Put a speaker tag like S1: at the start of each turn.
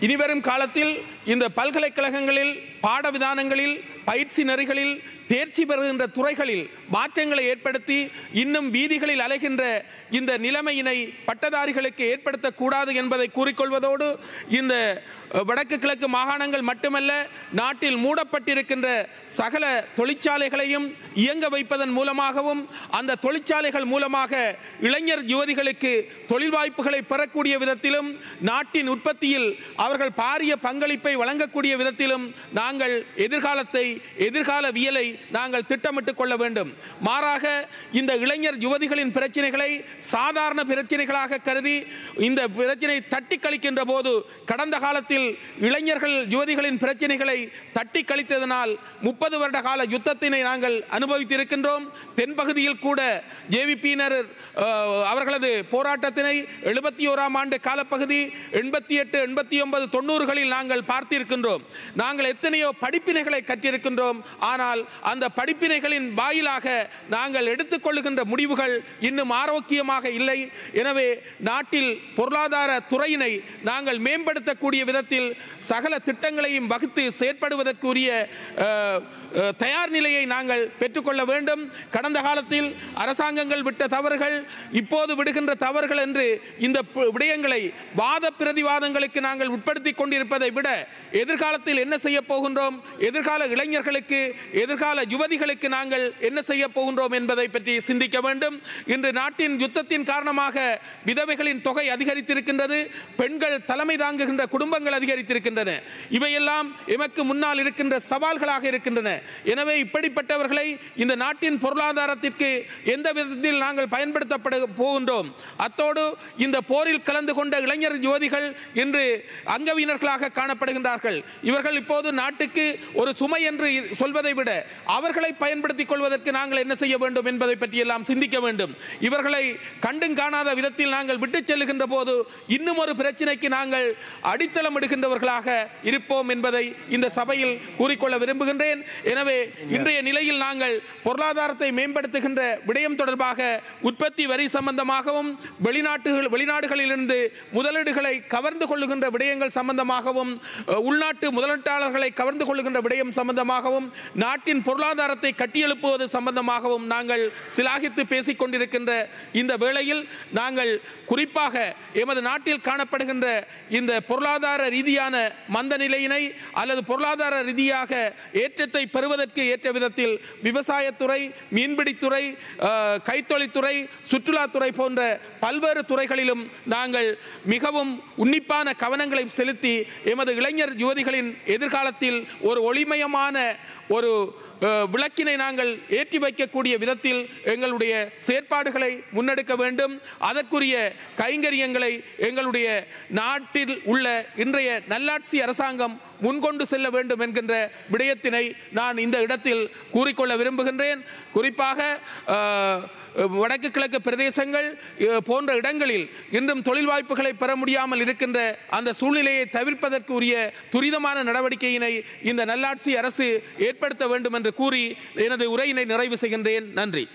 S1: இனிவரும் காலத்தில் இந்த பல்கலைக்கழகங்களில் பாடவிதானங்களில் பயிற்சி நெறிகளில் தேர்ச்சி பெறுகின்ற துறைகளில் மாற்றங்களை ஏற்படுத்தி இன்னும் வீதிகளில் அலைகின்ற இந்த நிலைமையினை பட்டதாரிகளுக்கு ஏற்படுத்தக்கூடாது என்பதை கூறிக்கொள்வதோடு இந்த வடக்கு கிழக்கு மாகாணங்கள் மட்டுமல்ல நாட்டில் மூடப்பட்டிருக்கின்ற சகல தொழிற்சாலைகளையும் இயங்க வைப்பதன் மூலமாகவும் அந்த தொழிற்சாலைகள் மூலமாக இளைஞர் யுவதிகளுக்கு தொழில் வாய்ப்புகளை பெறக்கூடிய விதத்திலும் நாட்டின் உற்பத்தியில் அவர்கள் பாரிய பங்களிப்பை வழங்கக்கூடிய விதத்திலும் நாங்கள் எதிர்காலத்தை எதிர்கால வியலை நாங்கள் திட்டமிட்டுக் கொள்ள வேண்டும். மாறாக இந்த இளைஞர் யுவதிகளின் பிரச்சனைகளை சாதாரண பிரச்சனைகளாக கருதி இந்த பிரச்சனை தட்டி கழிக்கின்ற போது கடந்த காலத்தில் இளைஞர்கள் யுவதிகளின் பிரச்சனைகளை தட்டி கழித்ததனால் முப்பது வருட கால யுத்தத்தினை நாங்கள் அனுபவித்திருக்கின்றோம். தென்பகுதியில் கூட ஜேவிபியினர் அவர்களது போராட்டத்தினை எழுபத்தி ஓராம் ஆண்டு காலப்பகுதி எண்பத்தி எட்டு எண்பத்தி ஒன்பது தொண்ணூறுகளில் நாங்கள் பார்த்திருக்கின்றோம். நாங்கள் எத்தனையோ படிப்பினைகளை கற்றிருக்கின்றோம். ஆனால் அந்த படிப்பினைகளின் வாயிலாக நாங்கள் எடுத்துக்கொள்ளுகின்ற முடிவுகள் இன்னும் ஆரோக்கியமாக இல்லை. எனவே நாட்டில் பொருளாதார துறையினை நாங்கள் மேம்படுத்தக்கூடிய விதத்தில் சகல திட்டங்களையும் வகுத்து செயற்படுவதற்குரிய தயார் நிலையை நாங்கள் பெற்றுக்கொள்ள வேண்டும். கடந்த காலத்தில் அரசாங்கங்கள் விட்ட தவறுகள் இப்போது விடுகின்ற தவறுகள் என்று இந்த விடயங்களை வாத பிரதிவாதங்களுக்கு நாங்கள் உட்படுத்தி கொண்டிருப்பதை விட எதிர்காலத்தில் என்ன செய்ய போகின்றோம்? எதிர்கால இளைஞர்களுக்கு எதிர்கால யுவதிகளுக்கு நாங்கள் என்ன செய்ய போகின்றோம் என்பதை பற்றி சிந்திக்க வேண்டும். இன்று நாட்டின் யுத்தத்தின் காரணமாக விதவைகளின் தொகை அதிகரித்திருக்கின்றது பெண்கள் தலைமை தாங்குகின்ற குடும்பங்கள் அதிகரித்திருக்கின்றன. இவையெல்லாம் எமக்கு முன்னால் இருக்கின்ற சவால்களாக இருக்கின்றன. எனவே இப்படிப்பட்டவர்களை இந்த நாட்டின் பொருளாதாரத்திற்கு எந்த விதத்தில் நாங்கள் பயன்படுத்தப்பட போகின்றோம்? அத்தோடு இந்த போரில் கலந்து கொண்ட இளைஞர் யுவதிகள் இன்று அங்கவீனர்களாக பயன்படுத்துகின்றார்கள் இவர்கள் இப்போது நாட்டுக்கு ஒரு சுமை என்று சொல்வதை விட அவர்களை பயன்படுத்திக் கொள்வதற்கு நாங்கள் என்ன செய்ய வேண்டும் என்பதை பற்றியெல்லாம் சிந்திக்க வேண்டும். இவர்களை கண்டும் காணாத விதத்தில் நாங்கள் விட்டுச் செல்லுகின்ற போது இன்னும் ஒரு பிரச்சனைக்கு நாங்கள் அடித்தளம் இடுகின்றவர்களாக இருப்போம் என்பதை இந்த சபையில் கூறிக்கொள்ள விரும்புகின்றேன். எனவே இன்றைய நிலையில் நாங்கள் பொருளாதாரத்தை மேம்படுத்துகின்ற விடயம் தொடர்பாக உற்பத்தி வரி சம்பந்தமாகவும் வெளிநாட்டுகள் வெளிநாடுகளிலிருந்து முதலீடுகளை கவர்ந்து கொள்ளுகின்ற விடயங்கள் சம்பந்தமாகவும் உள்நாட்டு முதலீட்டாளர்களை கவர்ந்து கொள்கின்ற விடயம் சம்பந்தமாகவும் நாட்டின் பொருளாதாரத்தை கட்டியெழுப்புவது சம்பந்தமாகவும் நாங்கள் சிலாகித்து பேசிக் கொண்டிருக்கின்ற இந்த வேளையில் நாங்கள் குறிப்பாக எமது நாட்டில் காணப்படுகின்ற இந்த பொருளாதார ரீதியான மந்த நிலையினை அல்லது பொருளாதார ரீதியாக ஏற்றத்தை பெறுவதற்கு ஏற்ற விதத்தில் விவசாயத்துறை மீன்பிடித்துறை கைத்தொழில்துறை சுற்றுலாத்துறை போன்ற பல்வேறு துறைகளிலும் நாங்கள் மிகவும் உன்னிப்பான கவனங்களை செலுத்தி எமது இளைஞர் யுவதிகளின் எதிர்காலத்தில் ஒரு ஒளிமயமான ஒரு விளக்கினை நாங்கள் ஏற்றி வைக்கக்கூடிய விதத்தில் எங்களுடைய செயற்பாடுகளை முன்னெடுக்க வேண்டும். அதற்குரிய கைங்கரியங்களை எங்களுடைய நாட்டில் உள்ள இன்றைய நல்லாட்சி அரசாங்கம் முன்கொண்டு செல்ல வேண்டும் என்கின்ற விடயத்தினை நான் இந்த இடத்தில் கூறிக்கொள்ள விரும்புகின்றேன். குறிப்பாக வடக்கு கிழக்கு பிரதேசங்கள் போன்ற இடங்களில் இன்றும் தொழில் வாய்ப்புகளை பெற முடியாமல் இருக்கின்ற அந்த சூழ்நிலையை தவிர்ப்பதற்கு உரிய துரிதமான நடவடிக்கையினை இந்த நல்லாட்சி அரசு ஏற்படுத்த வேண்டும் என்று கூறி எனது உரையினை நிறைவு செய்கின்றேன். நன்றி.